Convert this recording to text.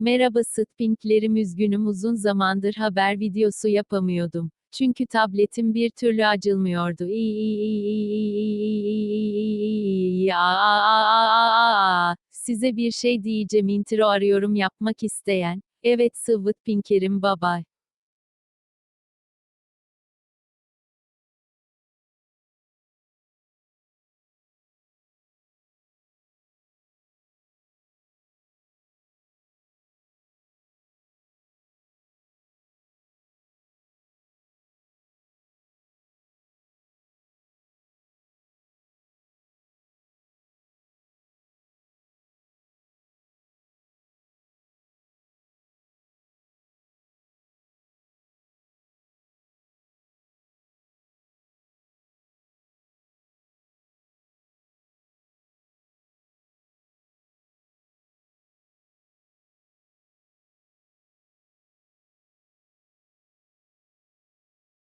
Merhaba Sphinklerim üzgünüm uzun zamandır haber videosu yapamıyordum. Çünkü tabletim bir türlü açılmıyordu. Size bir şey diyeceğim intro arıyorum yapmak isteyen. Evet Sıvıt Pinkerim baba.